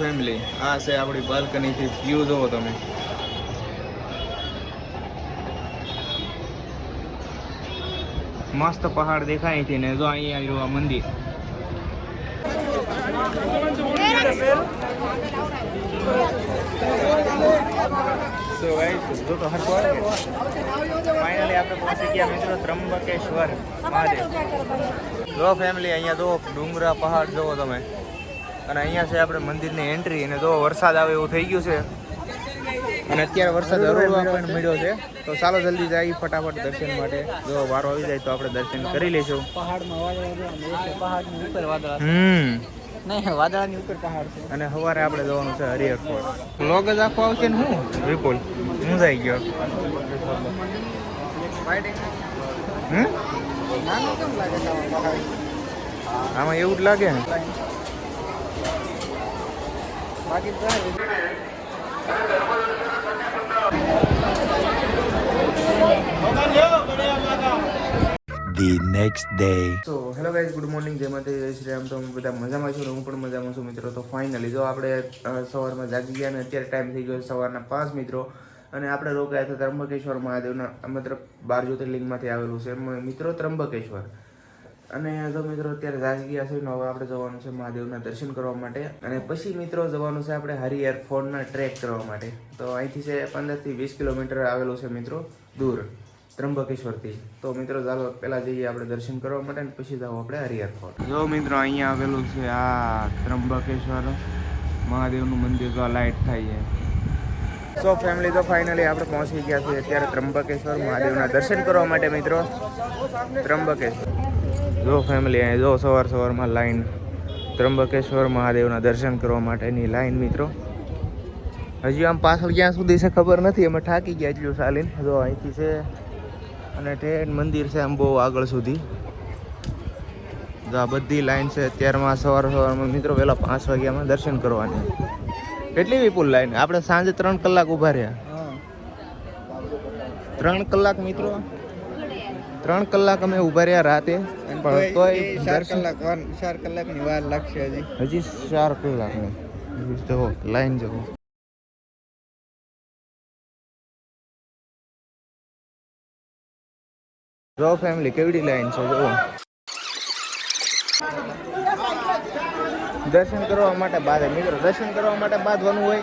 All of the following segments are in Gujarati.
ફેમિલી આ છે આપણી બાલ્કનીથી વ્યૂ જોવો તમે. મસ્ત પહાડ દેખાય છે ને જો અહીંયા આવ્યું આ મંદિર. જો તો હરકો ફાઇનલી આપણે પહોંચી ગયા મિત્રો ત્રંબકેશ્વર મહાદેવ. જો ફેમિલી અહીંયા જો ડુંગરા પહાડ જોવો તમે. અને અહીંયા છે આપણે મંદિરની એન્ટ્રી અને જો વરસાદ આવે એવું થઈ ગયું છે. અને અત્યારે વરસાદ હરવા પણ મળ્યો છે. તો ચાલો જલ્દી જાય ફટાફટ દર્શન માટે. જો વારો આવી જાય તો આપણે દર્શન કરી લઈશું. પહાડમાં ઉપર હમ. ઉપર પહાડ છે. અને સવારે આપણે જવાનું છે હરિહર ફોર્ટ. લોગ જ આખો આવશે ને હું? વિપુલ હું જઈ ગયો. આમાં એવું જ લાગે ને. The next day. So hello guys, good morning. જય માતા જય શ્રી રામ. તો બધા મજામાં છું હું પણ મજામાં છું મિત્રો. તો ફાઇનલી જો આપણે સવારમાં જાગી ગયા ને અત્યારે ટાઈમ થઈ ગયો સવારના પાંચ મિત્રો. અને આપણે રોકાયા હતા ત્રંબકેશ્વર મહાદેવના, મતલબ બાર જ્યોતિર્લિંગમાંથી આવેલું છે. મિત્રો ત્રંબકેશ્વર અને જો મિત્રો અત્યારે જાગી છે હવે આપણે જવાનું છે મહાદેવના દર્શન કરવા માટે. અને પછી મિત્રો જવાનું છે આપણે હરિહર ફોર્ડના ટ્રેક કરવા માટે. તો અહીંથી છે પંદરથી વીસ કિલોમીટર આવેલું છે મિત્રો, દૂર ત્રંબકેશ્વરથી તો મિત્રો ચાલો પહેલાં જઈએ આપણે દર્શન કરવા માટે અને પછી જાવ આપણે હરિહર ફોર્ટ જો મિત્રો અહીંયા આવેલું છે આ ત્રંબકેશ્વર મહાદેવનું મંદિર તો લાઇટ થાય છે. સો ફેમિલી તો ફાઇનલી આપણે પહોંચી ગયા છીએ અત્યારે ત્રંબકેશ્વર મહાદેવના દર્શન કરવા માટે મિત્રો. ત્રંબકેશ્વર જો ફેમિલી અહીં જો સવાર સવારમાં લાઈન ત્રંબકેશ્વર મહાદેવના દર્શન કરવા માટેની લાઈન મિત્રો. હજી આમ પાછળ ક્યાં સુધી છે ખબર નથી, અમે થાકી ગયા એટલું ચાલીને. જો અહીંથી છે અને ઠેઠ મંદિર છે આમ બહુ આગળ સુધી. જો આ બધી લાઈન છે અત્યારમાં સવાર સવારમાં મિત્રો પહેલાં પાંચ વાગ્યામાં દર્શન કરવાની. કેટલી વિપુલ લાઈન આપણે સાંજે ત્રણ કલાક ઊભા રહ્યા. ત્રણ કલાક મિત્રો. ત્રણ કલાક અમે ઊભા રહ્યા રાતે. પણ તોય ચાર કલાક વાર ચાર કલાકની વાર લાગશે હજી. હજી ચાર કલાક જો લાઈન જો. જો ફેમિલી કેવડી લાઈન છે જો. દર્શન કરવા માટે બાદ મિત્રો દર્શન કરવા માટે બાંધવાનું હોય.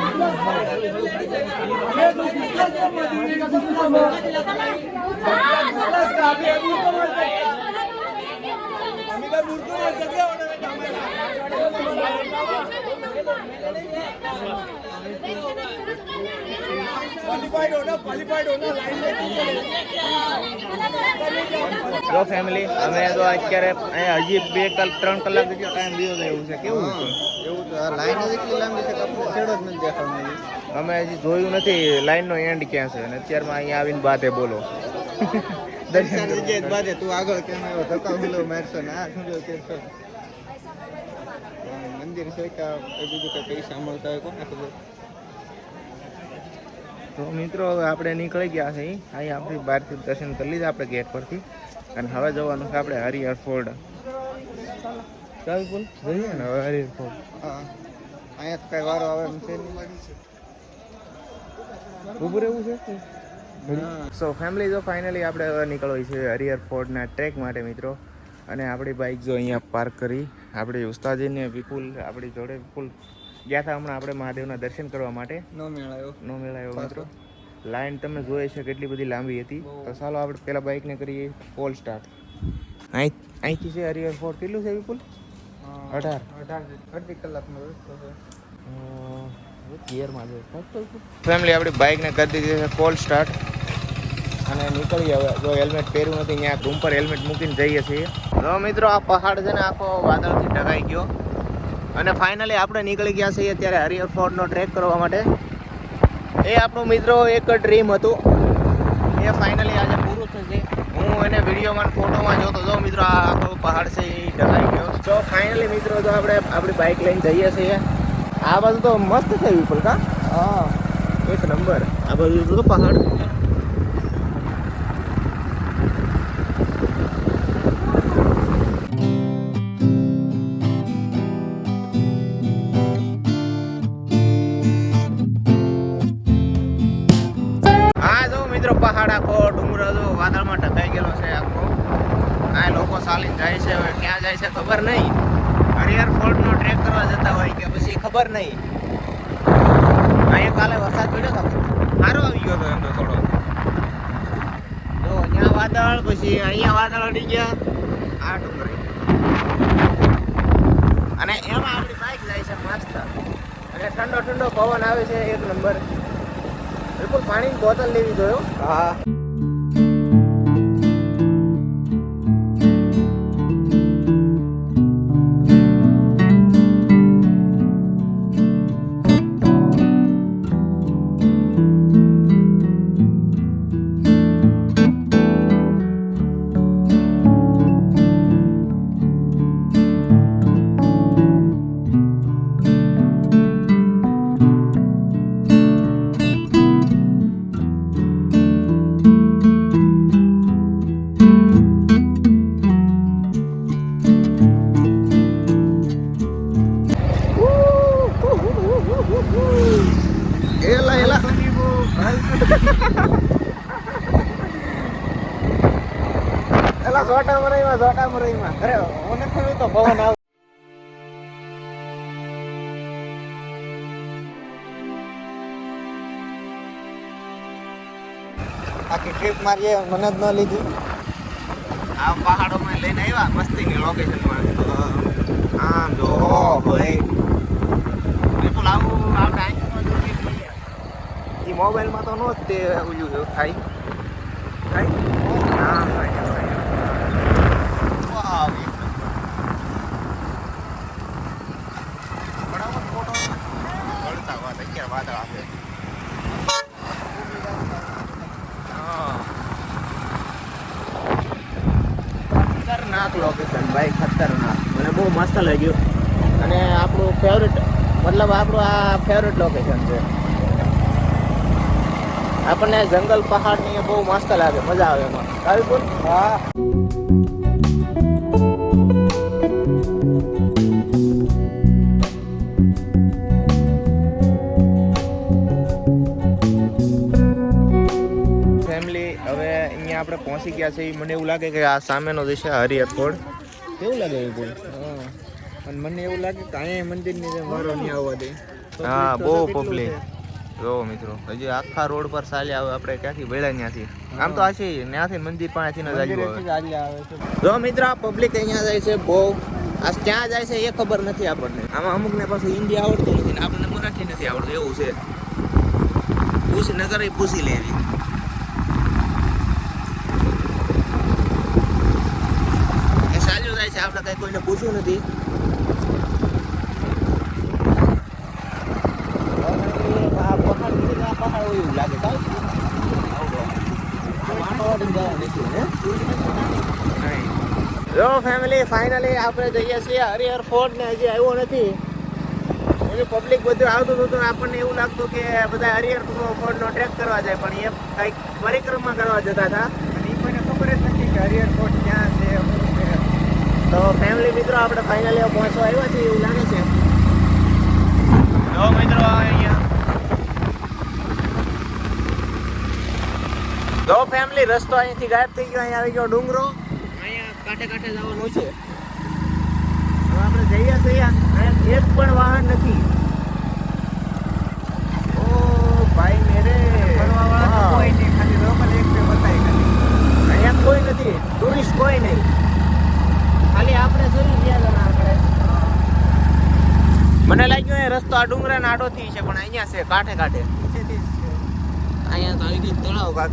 બહાર તો નીકળી જઈએ જો ફેમિલી અમે તો અત્યારે અહીંયા હજી બે કલાક ત્રણ કલાક જેટલો ટાઈમ દીધો છે એવું છે કેવું છે એવું તો આ લાઈન જ એટલી લાંબી છે કે છેડો જ નથી હજી. અમે હજી જોયું નથી લાઈનનો એન્ડ ક્યાં છે? અને અત્યારમાં અહીંયા આવીને બાતે બોલો. દર્શન જગ્યાએ તું આગળ કેમ આવ્યો? ધક્કા મિલો મારશો ને આ શું જો કે છો? હા, મંદિર છે કે એ કઈ હોય કોને ખબર તો મિત્રો હવે આપણે નીકળી ગયા છે અહીં આપણી બહારથી દર્શન કરી લીધા આપણે ગેટ પરથી. અને હવે જવાનું છે આપણે હરિહર ફોર્ડ ચાલ બોલ જઈએ ને હવે હરિહર ફોર્ડ હા. અહીંયા તો કઈ વારો આવે એમ છે ઉભું રહેવું છે સો ફેમિલી જો ફાઇનલી આપણે હવે નીકળવી છે હરિયર ફોર્ડના ટ્રેક માટે મિત્રો. અને આપણી બાઇક જો અહીંયા પાર્ક કરી. આપણી ઉસ્તાદીને વિપુલ આપણી જોડે વિપુલ ગયા હતા હમણાં આપણે મહાદેવના દર્શન કરવા માટે. નો મેળાયો. નો મેળાયો મિત્રો. લાઈન તમે જોઈ છે કેટલી બધી લાંબી હતી. તો ચાલો આપણે પેલા બાઇકને કરીએ. પોલ સ્ટાર્ટ અહીં અહીંથી છે હરિયર ફોર્ટ. કેટલું છે વિપુલ? અઢાર. અઢાર અઢી કલાકનો રસ્તો છે. ગિયરમાં ફેમિલી આપણી બાઇકને કરી દીધી છે કોલ સ્ટાર્ટ અને નીકળી હવે. જો હેલ્મેટ પહેર્યું નથી ત્યાં ધૂમ પર હેલ્મેટ મૂકીને જઈએ છીએ. તો મિત્રો આ પહાડ છે ને આખો વાદળથી ઢગાઈ ગયો. અને ફાઇનલી આપણે નીકળી ગયા છીએ અત્યારે હરિયર ફોર્ડનો ટ્રેક કરવા માટે. એ આપણું મિત્રો એક ડ્રીમ હતું. એ ફાઇનલી આજે પૂરું થશે. હું એને વિડીયોમાં ફોટોમાં જોતો જો મિત્રો આ આખો પહાડ છે એ ઢગાઈ ગયો. તો ફાઇનલી મિત્રો તો આપણે આપણી બાઇક લઈને જઈએ છીએ. આ બાજુ તો મસ્ત છે વિપુલ હા. એક નંબર આ બાજુ તો પહાડ. મિત્રો પહાડ આખો ડુંગર જો વાદળમાં ઢકાઈ ગયેલો છે આખો. આ લોકો ચાલીને જાય છે હવે. ક્યાં જાય છે ખબર નહીં. હરિહર ફોર્ટનો ટ્રેક કરવા જતા હોય કે પછી ખબર નહીં. અહીંયા કાલે વરસાદ પડ્યો હતો સારો આવી ગયો હતો એમ તો થોડો. જો, અહીંયા વાદળ, પછી અહીંયા વાદળ અડી ગયા. આ ડુંગર અને એમાં આપણી બાઇક જાય છે મસ્ત અને ઠંડો ઠંડો પવન આવે છે એક નંબર. બિલકુલ પાણીની બોટલ લેવી જોયો હા. એલા સોટા મરાઈમાં સોટા મરાઈમાં અરે મને ખબર તો પવન આવ આખી ટ્રીપ મારી મને જ ન લીધી. આ પહાડોમાં લઈને આવ્યા મસ્તીની લોકેશનમાં આમ જો ભાઈ. બિલકુલ આવું આપણે આંખમાં એ મોબાઈલમાં તો નો જ તે ઓલું થાય થાય હા ભાઈ ભાઈ વાવ એક નંબર. બરાબર ફોટો વળતા વાત અત્યારે વાદળ આવે હા ખતરનાક લોકેશન ભાઈ ખતરનાક. મને બહુ મસ્ત લાગ્યું. અને આપણું ફેવરેટ મતલબ આપણું આ ફેવરેટ લોકેશન છે. આપણને જંગલ પહાડ ને બહુ મસ્ત લાગે. મજા આવે એમાં. કાવીપુર હા. ફેમિલી હવે અહીંયા આપણે પહોંચી ગયા છે મને એવું લાગે કે આ સામેનો જે છે હરિહર ફોર્ટ કેવું લાગે હા. અને મને એવું લાગે કે અહીંયા મંદિરની જેમ વારો નહીં આવવા દે. હા બહુ પબ્લિક. જો મિત્રો હજી આખા રોડ પર ચાલ્યા આવે આપણે ક્યાંથી વેળા ત્યાંથી? આમ તો આ છે ત્યાંથી મંદિર પાસેથી ન જાય આવે. જો મિત્ર આ પબ્લિક અહીંયા જાય છે બહુ. આ ક્યાં જાય છે એ ખબર નથી આપણને. આમાં અમુક ને પાછું હિન્દી આવડતું નથી ને આપણને મરાઠી નથી આવડતું એવું છે. પૂછી નગર પૂછી લેવી. ચાલ્યું જાય છે આપણે કઈ કોઈને પૂછવું નથી? જો ફેમિલી ફાઇનલી આપણે જઈએ છીએ હરિહર ફોર્ટ ને હજી આવ્યો નથી એની પબ્લિક બધું આવતું હતું તો આપણને એવું લાગતું કે બધા હરિહર ફોર્ટ નો ટ્રેક કરવા જાય પણ એ કંઈક પરિક્રમા કરવા જતા હતા અને કોઈને ખબર જ નથી કે હરિહર ફોર્ટ ક્યાં તો ફેમિલી મિત્રો આપણે ફાઇનલી પહોંચવા આવ્યા છીએ એવું લાગે છે. જો મિત્રો અહીંયા. જો ફેમિલી રસ્તો અહીંથી ગાયબ થઈ ગયો અહીંયા આવી ગયો ડુંગરો. અહીંયા કાંઠે કાંઠે જવાનું છે. હવે આપણે જઈએ છીએ અહીંયા. એક પણ વાહન નથી. ઓ ભાઈ મેરે. ફરવાવાળા તો કોઈ નહીં. ખાલી લોકલ એક બે બતાવી ખાલી. અહીંયા કોઈ નથી. ટુરિસ્ટ કોઈ નહીં ખાલી આપણે જોઈ ગયા જણા આપણે મને લાગ્યું એ રસ્તો આ ડુંગરા નાડો થી છે, પણ અહીંયા છે, કાંઠે કાંઠે. અહીંયા તો આવી ગઈ તળાવ કાક.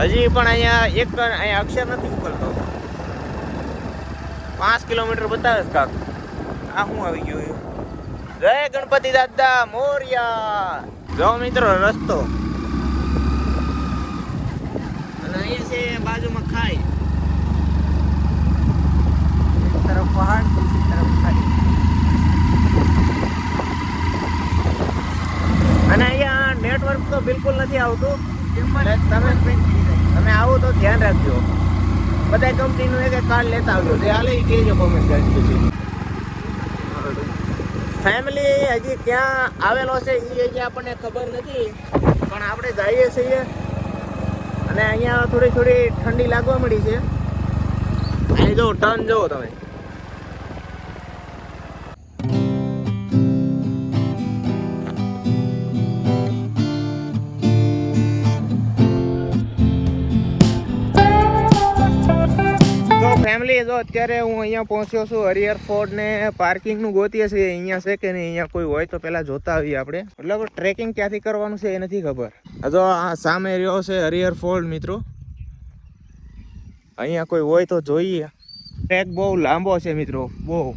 હજી પણ અહીંયા એક અહીંયા અક્ષર નથી ઉકલતો પાંચ કિલોમીટર બતાવે છે કાક. આ શું આવી ગયું જય ગણપતિ દાદા, મોર્યા. જો મિત્રો, રસ્તો. અને અહીંયા છે, બાજુમાં ખાઈ એક તરફ પહાડ બીજી તરફ ખાડી અને અહીંયા નેટવર્ક તો બિલકુલ નથી આવતું એટલે તમે તમે આવો તો ધ્યાન રાખજો બધા કંપનીનું એક કાર્ડ લેતા આવજો. જે હાલે એ કહેજો કોમેન્ટ કરી પછી. ફેમિલી હજી ક્યાં આવેલો છે એ હજી આપણને ખબર નથી, પણ આપણે જઈએ છીએ. અને અહીંયા થોડી થોડી ઠંડી લાગવા મળી છે. અહીં જો ટર્ન જુઓ તમે. જો અત્યારે હું અહીંયા પહોંચ્યો છું હરિહર ફોર્ટ ને પાર્કિંગનું ગોતીએ છીએ. અહીંયા છે કે નહીં? અહીંયા કોઈ હોય તો પહેલાં જોતા આવીએ આપણે. મતલબ ટ્રેકિંગ ક્યાંથી કરવાનું છે એ નથી ખબર. હજો આ સામે રહ્યો છે હરિહર ફોર્ડ મિત્રો. અહીંયા કોઈ હોય તો જોઈએ. ટ્રેક બહુ લાંબો છે, મિત્રો. બહુ.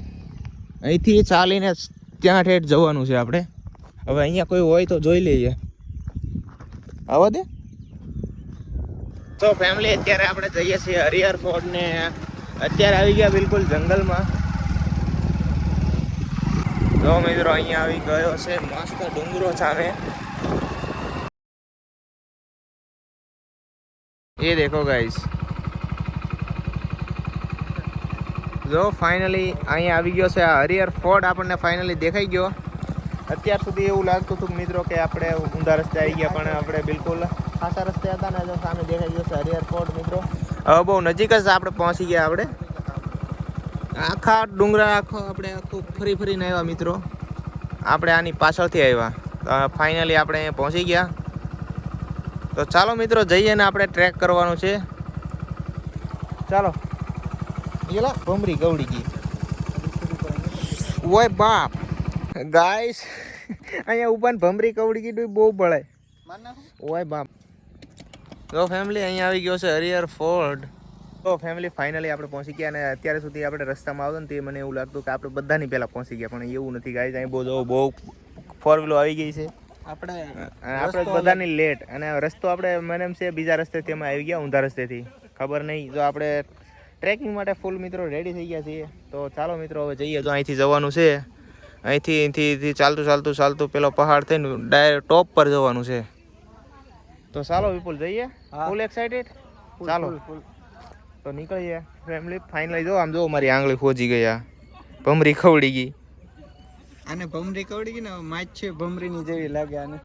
અહીંથી ચાલીને ત્યાં ઠેઠ જવાનું છે આપણે. હવે અહીંયા કોઈ હોય તો જોઈ લઈએ. આવો દે. તો ફેમિલી અત્યારે આપણે જઈએ છીએ હરિહર ફોર્ટ ને અત્યારે આવી ગયા બિલકુલ જંગલમાં. જો મિત્રો, અહીંયા આવી ગયો છે મસ્ત ડુંગરો સામે. એ દેખો ગાઈસ જો ફાઇનલી અહીંયા આવી ગયો છે આ હરિહર ફોર્ટ આપણને ફાઇનલી દેખાઈ ગયો. અત્યાર સુધી એવું લાગતું હતું મિત્રો કે આપણે ઊંધા રસ્તે આવી ગયા, પણ આપણે બિલકુલ ખાસા રસ્તે હતા ને જો સામે દેખાઈ ગયો છે હરિહર ફોર્ટ મિત્રો. હવે બહુ નજીક જ આપણે પહોંચી ગયા આપણે. આખા ડુંગરા આખો આપણે આખું ફરી ફરીને આવ્યા મિત્રો. આપણે આની પાછળથી આવ્યા. ફાઇનલી આપણે અહીંયા પહોંચી ગયા. તો ચાલો મિત્રો જઈએ ને આપણે ટ્રેક કરવાનું છે. ચાલો. ગયેલા ભમરી ગવડી ગઈ. ઓય બાપ. ગાઈસ અહીંયા ઉપર ભમરી કવડી ગઈ બહુ ભળે ઓય બાપ. તો ફેમિલી અહીંયા આવી ગયો છે હરિયર ફોર્ડ તો ફેમિલી ફાઇનલી આપણે પહોંચી ગયા અને અત્યારે સુધી આપણે રસ્તામાં આવતો ને તે મને એવું લાગતું કે આપણે બધાની પહેલાં પહોંચી ગયા પણ એવું નથી ગાય અહીં બહુ બહુ ફોર વ્હીલો આવી ગઈ છે. આપણે આપણે બધાની લેટ અને રસ્તો આપણે મને એમ છે બીજા રસ્તેથી અમે આવી ગયા ઊંધા રસ્તેથી. ખબર નહીં. જો આપણે ટ્રેકિંગ માટે ફૂલ મિત્રો રેડી થઈ ગયા છીએ. તો ચાલો મિત્રો હવે જઈએ. જો અહીંથી જવાનું છે અહીંથી અહીંથી અહીંથી ચાલતું ચાલતું ચાલતું પેલો પહાડ થઈને ડાયરેક્ટ ટોપ પર જવાનું છે. તો ચાલો વિપુલ જઈએ? ફૂલ એક્સાઇટેડ ચાલો. તો નીકળીએ. ફેમિલી ફાઇનલી જો આમ જો મારી આંગળી ખોજી ગયા ભમરી ખવડી ગઈ. આને ભમરી ખવડી ગઈ ને માછ છે ભમરીની જેવી લાગે આને.